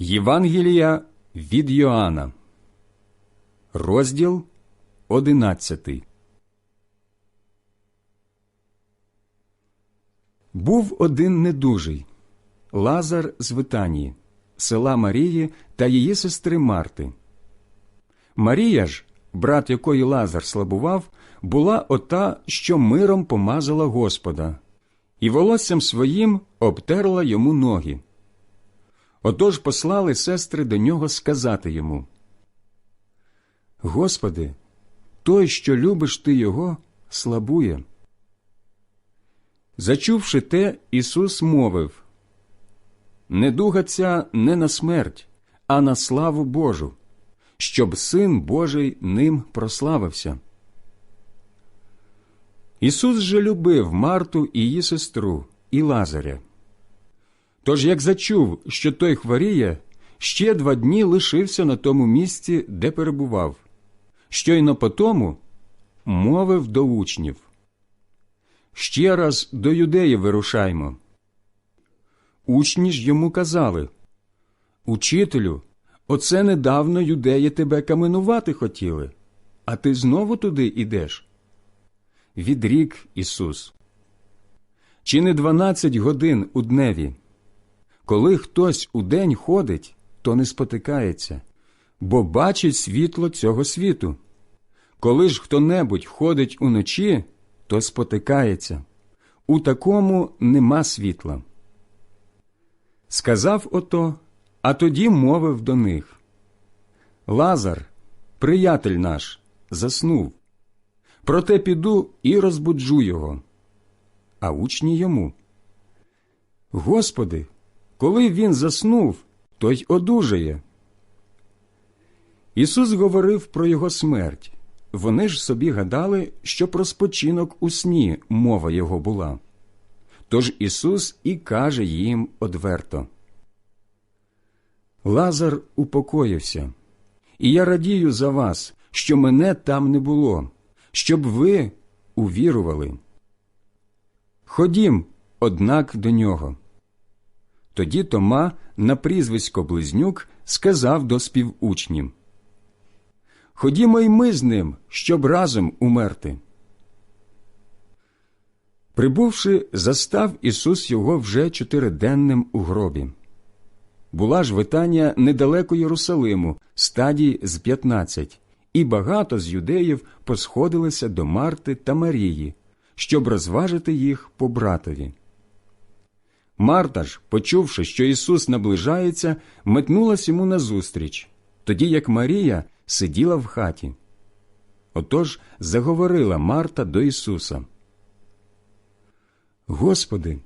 Євангелія від Йоанна, розділ одинадцятий. Був один недужий Лазар з Витанії, села Марії та її сестри Марти. Марія ж, брат якої Лазар слабував, була ота, що миром помазала Господа, і волоссям своїм обтерла йому ноги. Отож послали сестри до нього сказати йому Господи, той, що любиш ти його, слабує. Зачувши те, Ісус мовив Недуга ця не на смерть, а на славу Божу, щоб Син Божий ним прославився. Ісус же любив Марту і її сестру, і Лазаря. Тож, як зачув, що той хворіє, ще два дні лишився на тому місці, де перебував. Щойно потому мовив до учнів. Ще раз до юдеї вирушаймо. Учні ж йому казали Учителю, оце недавно юдеї тебе каменувати хотіли, а ти знову туди ідеш. Відрік Ісус. Чи не дванадцять годин у дневі? Коли хтось у день ходить, то не спотикається, бо бачить світло цього світу. Коли ж хто небудь ходить уночі, то спотикається. У такому нема світла. Сказав ото, а тоді мовив до них Лазар, приятель наш, заснув. Проте піду і розбуджу його. А учні йому. Господи, коли він заснув, то й одужає. Ісус говорив про його смерть. Вони ж собі гадали, що про спочинок у сні мова його була. Тож Ісус і каже їм одверто. Лазар упокоївся, і я радію за вас, що мене там не було, щоб ви увірували. Ходім, однак, до нього. Тоді Тома на прізвисько Близнюк сказав до співучнів Ходімо й ми з ним, щоб разом умерти. Прибувши, застав Ісус його вже чотириденним у гробі. Була ж витання недалеко Єрусалиму, стадій з п'ятнадцять, і багато з юдеїв посходилися до Марти та Марії, щоб розважити їх по братові. Марта ж, почувши, що Ісус наближається, метнулась йому назустріч, тоді як Марія сиділа в хаті. Отож заговорила Марта до Ісуса. Господи,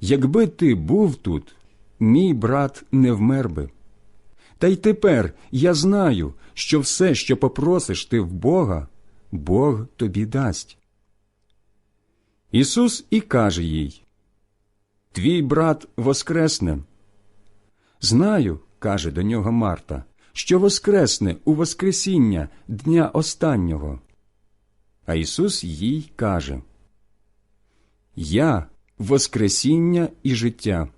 якби ти був тут, мій брат не вмер би. Та й тепер я знаю, що все, що попросиш ти в Бога, Бог тобі дасть. Ісус і каже їй Твій брат воскресне. Знаю, каже до нього Марта, що воскресне у Воскресіння дня останнього. А Ісус їй каже Я Воскресіння і життя.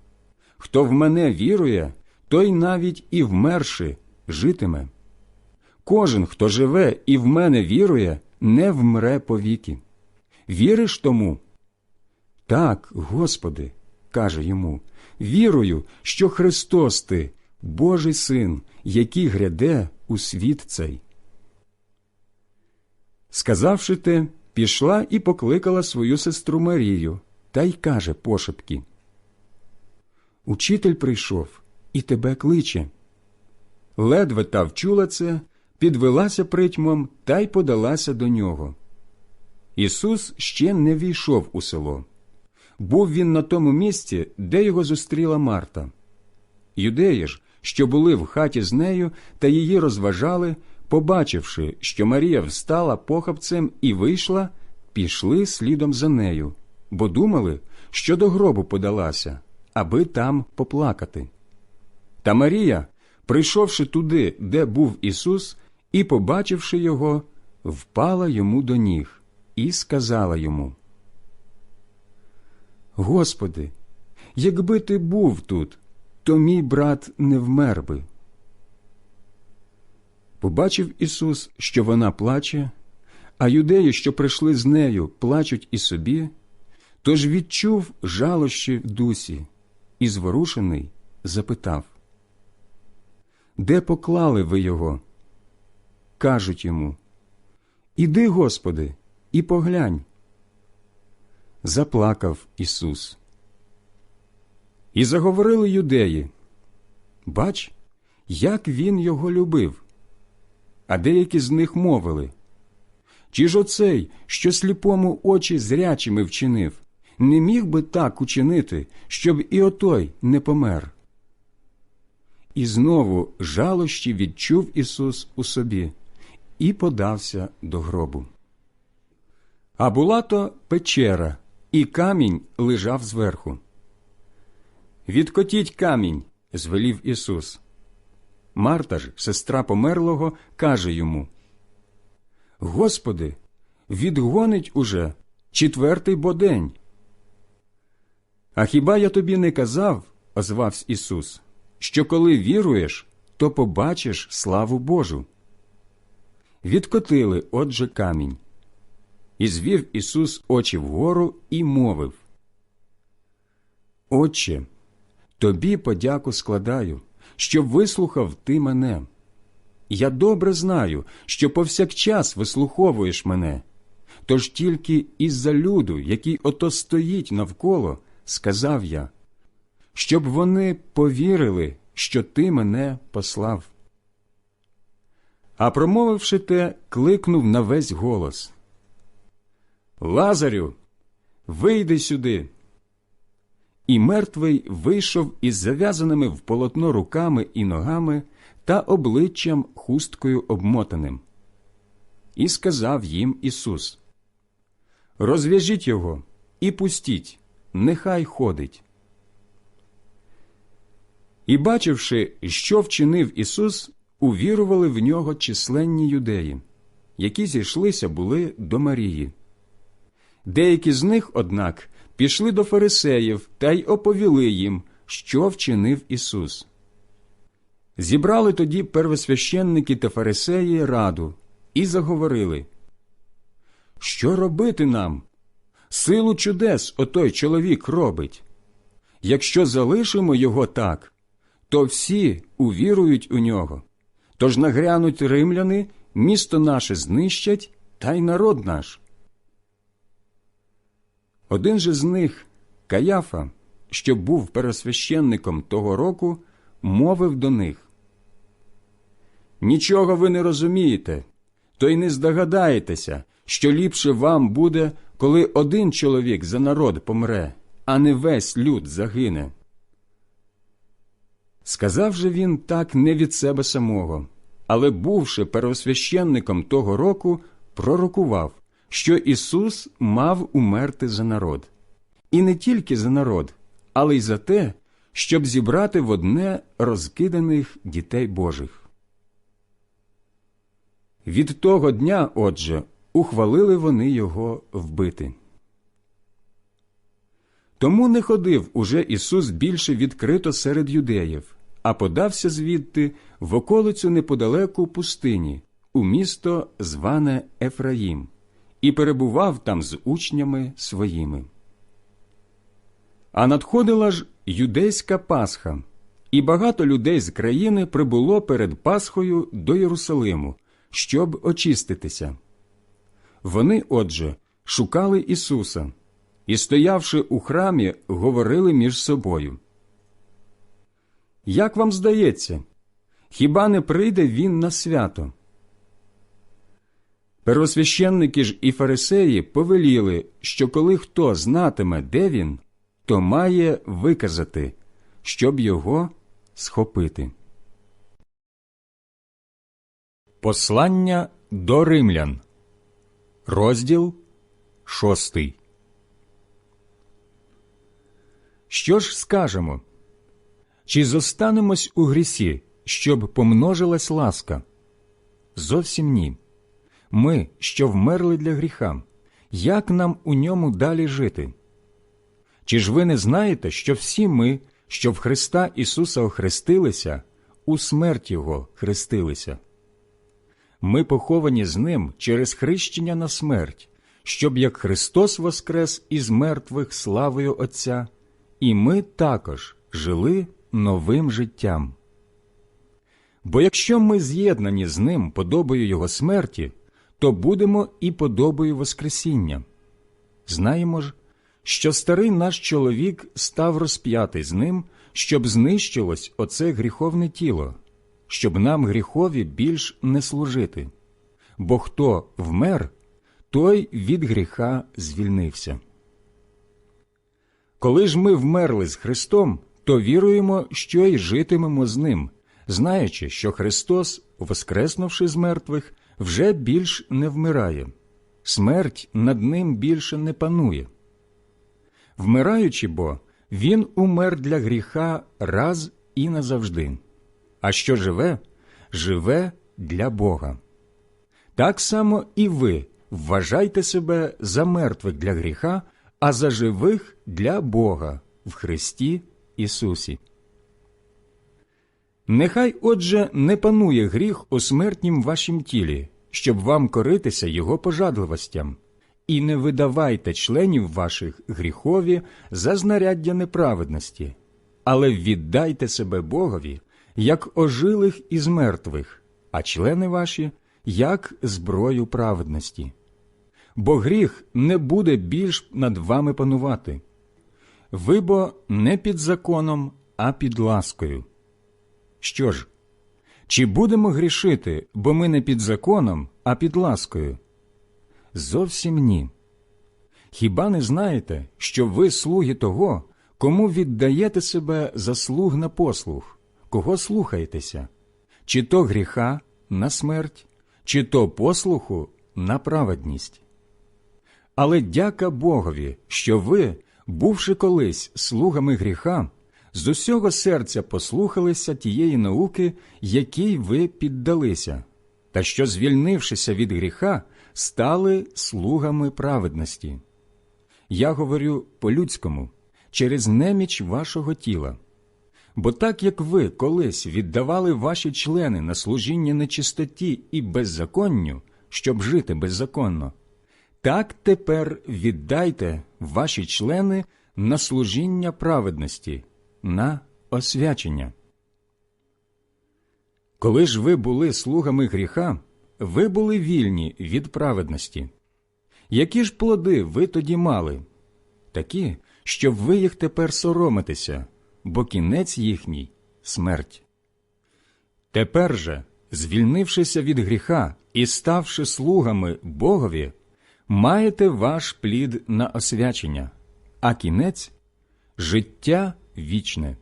Хто в мене вірує, той навіть і вмерши житиме. Кожен, хто живе і в мене вірує, не вмре повіки. Віриш тому? Так, Господи, каже йому, вірую, що Христос ти, Божий син, який гряде у світ цей. Сказавши те, пішла і покликала свою сестру Марію та й каже пошепки Учитель прийшов і тебе кличе. Ледве та вчула це, підвелася притьмом та й подалася до нього. Ісус ще не війшов у село. Був він на тому місці, де його зустріла Марта. Юдеї ж, що були в хаті з нею та її розважали, побачивши, що Марія встала похапцем і вийшла, пішли слідом за нею, бо думали, що до гробу подалася, аби там поплакати. Та Марія, прийшовши туди, де був Ісус, і, побачивши його, впала йому до ніг і сказала йому Господи, якби ти був тут, то мій брат не вмер би. Побачив Ісус, що вона плаче, а юдеї, що прийшли з нею, плачуть і собі, тож відчув жалощі в дусі і, зворушений, запитав Де поклали ви його? Кажуть йому Іди, Господи, і поглянь. Заплакав Ісус. І заговорили юдеї Бач, як він його любив. А деякі з них мовили Чи ж оцей, що сліпому очі зрячими вчинив, не міг би так учинити, щоб і отой не помер? І знову жалощі відчув Ісус у собі і подався до гробу. А була то печера, і камінь лежав зверху. Відкотіть камінь, звелів Ісус. Марта ж, сестра померлого, каже йому Господи, відгонить уже четвертий бо день. А хіба я тобі не казав, озвався Ісус, що коли віруєш, то побачиш славу Божу. Відкотили отже камінь. І звів Ісус очі вгору і мовив Отче, тобі подяку складаю, що вислухав ти мене. Я добре знаю, що повсякчас вислуховуєш мене, тож тільки із-за люду, який ото стоїть навколо, сказав я, щоб вони повірили, що ти мене послав. А промовивши те, кликнув на весь голос Лазарю, вийди сюди. І мертвий вийшов із зав'язаними в полотно руками і ногами та обличчям хусткою обмотаним. І сказав їм Ісус Розв'яжіть його і пустіть, нехай ходить. І, бачивши, що вчинив Ісус, увірували в нього численні юдеї, які зійшлися були до Марії. Деякі з них, однак, пішли до фарисеїв та й оповіли їм, що вчинив Ісус. Зібрали тоді первосвященники та фарисеї раду і заговорили Що робити нам? Силу чудес отой чоловік робить. Якщо залишимо його так, то всі увірують у нього. Тож нагрянуть римляни, місто наше знищать, та й народ наш. Один же з них, Каяфа, що був пересвященником того року, мовив до них Нічого ви не розумієте, то й не здогадаєтеся, що ліпше вам буде, коли один чоловік за народ помре, а не весь люд загине. Сказав же він так не від себе самого, але, бувши первосвященником того року, пророкував, що Ісус мав умерти за народ. І не тільки за народ, але й за те, щоб зібрати в одне розкиданих дітей Божих. Від того дня, отже, ухвалили вони його вбити. Тому не ходив уже Ісус більше відкрито серед юдеїв, а подався звідти в околицю неподалеку пустині, у місто, зване Ефраїм, і перебував там з учнями своїми. А надходила ж юдейська Пасха, і багато людей з країни прибуло перед Пасхою до Єрусалиму, щоб очиститися. Вони, отже, шукали Ісуса і, стоявши у храмі, говорили між собою. Як вам здається, хіба не прийде він на свято? Первосвященники ж і фарисеї повеліли, що коли хто знатиме, де він, то має виказати, щоб його схопити. Послання до римлян, розділ шостий. Що ж скажемо? Чи зостанемось у грісі, щоб помножилась ласка? Зовсім ні. Ми, що вмерли для гріха, як нам у ньому далі жити? Чи ж ви не знаєте, що всі ми, що в Христа Ісуса охрестилися, у смерть Його хрестилися. Ми поховані з Ним через хрещення на смерть, щоб як Христос воскрес із мертвих славою Отця, і ми також жили новим життям. Бо якщо ми з'єднані з Ним подобою Його смерті, то будемо і подобою Воскресіння. Знаємо ж, що старий наш чоловік став розп'ятий з ним, щоб знищилось оце гріховне тіло, щоб нам гріхові більш не служити. Бо хто вмер, той від гріха звільнився. Коли ж ми вмерли з Христом, то віруємо, що й житимемо з Ним, знаючи, що Христос, воскреснувши з мертвих, вже більш не вмирає, смерть над ним більше не панує. Вмираючи бо, він умер для гріха раз і назавжди, а що живе, живе для Бога. Так само і ви вважайте себе за мертвих для гріха, а за живих для Бога в Христі Ісусі. Нехай, отже, не панує гріх у смертнім вашім тілі, щоб вам коритися його пожадливостям, і не видавайте членів ваших гріхові за знаряддя неправедності, але віддайте себе Богові, як ожилих із мертвих, а члени ваші як зброю праведності. Бо гріх не буде більш над вами панувати. Ви бо не під законом, а під ласкою. Що ж, чи будемо грішити, бо ми не під законом, а під ласкою? Зовсім ні. Хіба не знаєте, що ви слуги того, кому віддаєте себе за слуг на послуг, кого слухаєтеся, чи то гріха на смерть, чи то послуху на праведність? Але дяка Богові, що ви, бувши колись слугами гріха, з усього серця послухалися тієї науки, якій ви піддалися, та що, звільнившися від гріха, стали слугами праведності. Я говорю по-людському, через неміч вашого тіла. Бо так як ви колись віддавали ваші члени на служіння нечистоті і беззаконню, щоб жити беззаконно, так тепер віддайте ваші члени на служіння праведності, на освячення. Коли ж ви були слугами гріха, ви були вільні від праведності. Які ж плоди ви тоді мали? Такі, щоб ви їх тепер соромитеся, бо кінець їхній смерть. Тепер же, звільнившися від гріха і ставши слугами Богові, маєте ваш плід на освячення, а кінець життя вічне.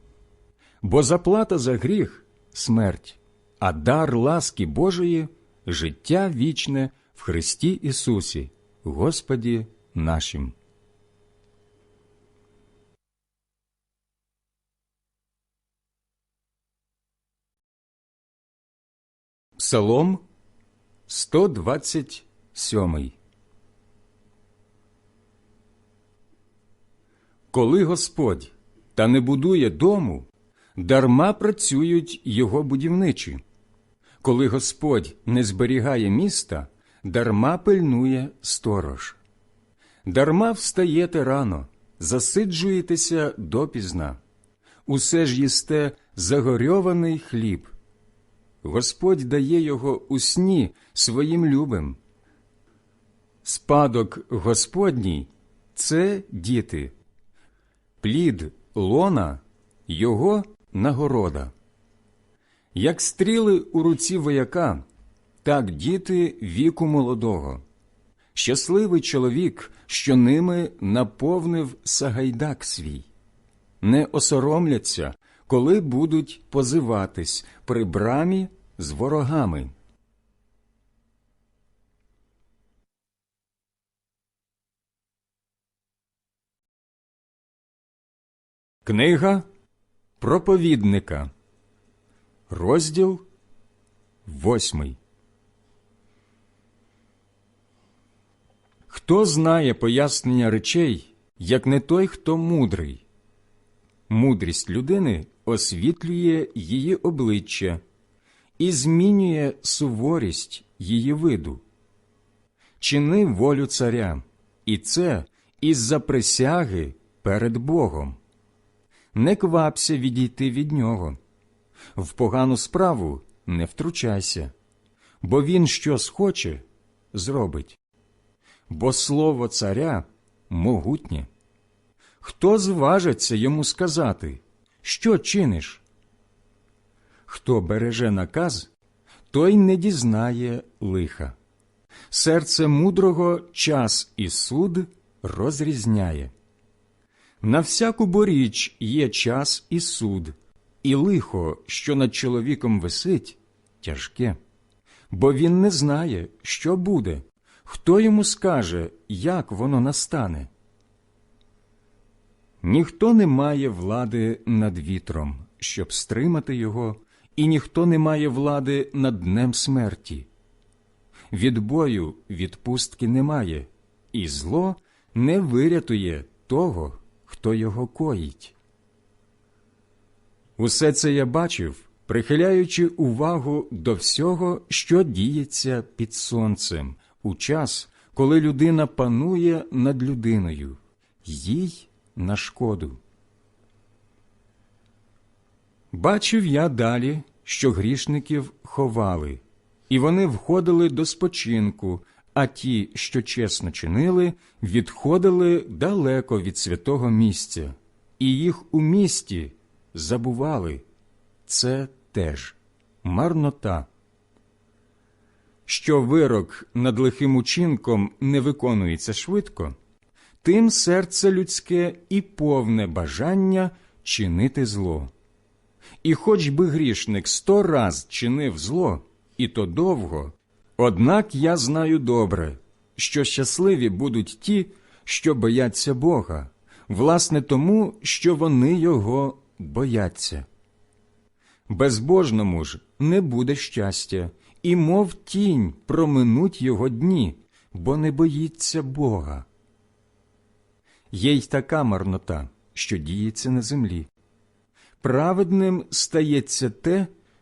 Бо заплата за гріх смерть, а дар ласки Божої життя вічне в Христі Ісусі, Господі нашим. Псалом 127 Коли Господь та не будує дому, дарма працюють його будівничі. Коли Господь не зберігає міста, дарма пильнує сторож. Дарма встаєте рано, засиджуєтеся допізна. Усе ж їсте загорьований хліб. Господь дає його у сні своїм любим. Спадок Господній це діти, плід лона його нагорода. Як стріли у руці вояка, так діти віку молодого. Щасливий чоловік, що ними наповнив сагайдак свій, не осоромляться, коли будуть позиватись при брамі з ворогами. Книга проповідника, розділ восьмий. Хто знає пояснення речей, як не той, хто мудрий? Мудрість людини освітлює її обличчя і змінює суворість її виду. Чини волю царя, і це із-за присяги перед Богом. Не квапся відійти від нього. В погану справу не втручайся, бо він що схоче, зробить. Бо слово царя могутнє. Хто зважиться йому сказати, що чиниш? Хто береже наказ, той не дізнає лиха. Серце мудрого час і суд розрізняє. На всяку боріч є час і суд, і лихо, що над чоловіком висить, тяжке, бо він не знає, що буде, хто йому скаже, як воно настане. Ніхто не має влади над вітром, щоб стримати його, і ніхто не має влади над днем смерті. Від бою відпустки немає, і зло не вирятує того, хто його коїть. Усе це я бачив, прихиляючи увагу до всього, що діється під сонцем, у час, коли людина панує над людиною, їй на шкоду. Бачив я далі, що грішників ховали, і вони входили до спочинку, а ті, що чесно чинили, відходили далеко від святого місця, і їх у місті забували. Це теж марнота. Що вирок над лихим учинком не виконується швидко, тим серце людське і повне бажання чинити зло. І хоч би грішник сто раз чинив зло, і то довго, однак я знаю добре, що щасливі будуть ті, що бояться Бога, власне тому, що вони його бояться. Безбожному ж не буде щастя, і мов тінь проминуть його дні, бо не боїться Бога. Є й така марнота, що діється на землі. Праведним стається те,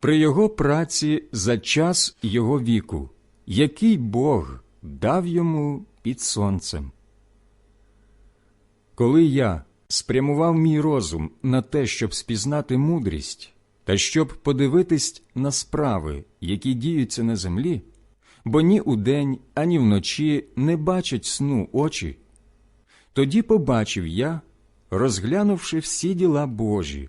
при його праці за час його віку, який Бог дав йому під сонцем. Коли я спрямував мій розум на те, щоб спізнати мудрість, та щоб подивитись на справи, які діються на землі, бо ні удень, ані вночі не бачать сну очі, тоді побачив я, розглянувши всі діла Божі,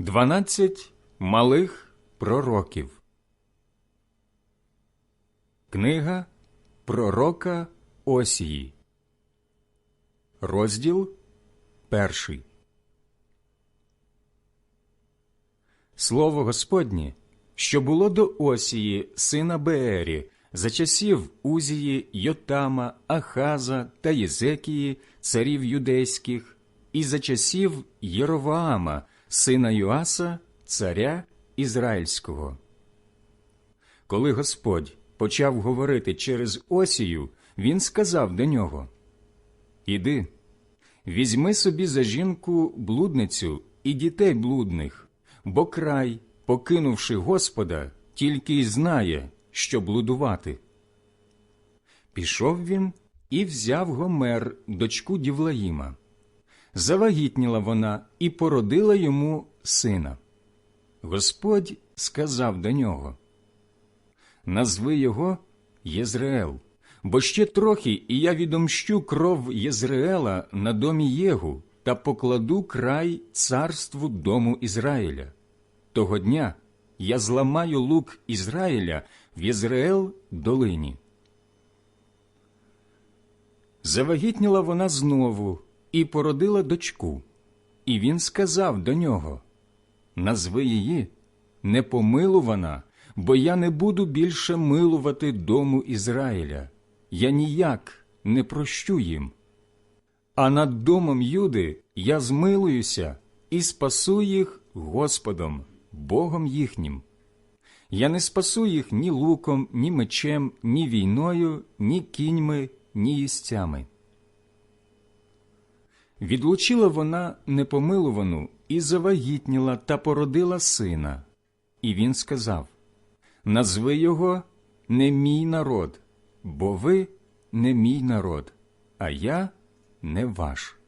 Дванадцять малих пророків. Книга Пророка Осії. Розділ перший. Слово Господнє, що було до Осії, сина Беері, за часів Узії, Йотама, Ахаза та Єзекії, царів юдейських, і за часів Єроваама, сина Юаса, царя Ізраїльського. Коли Господь почав говорити через Осію, він сказав до нього Іди, візьми собі за жінку блудницю і дітей блудних, бо край, покинувши Господа, тільки й знає, що блудувати. Пішов він і взяв Гомер, дочку Дівлаїма. Завагітніла вона і породила йому сина. Господь сказав до нього Назви його Єзреел, бо ще трохи, і я відомщу кров Єзреела на домі Єгу та покладу край царству дому Ізраїля. Того дня я зламаю лук Ізраїля в Єзреел долині. Завагітніла вона знову і породила дочку. І він сказав до нього Назви її непомилувана, бо я не буду більше милувати дому Ізраїля, я ніяк не прощу їм. А над домом Юди я змилуюся і спасу їх Господом, Богом їхнім. Я не спасу їх ні луком, ні мечем, ні війною, ні кіньми, ні їстями. Відлучила вона непомилувану і завагітніла та породила сина. І він сказав Назви його не мій народ, бо ви не мій народ, а я не ваш.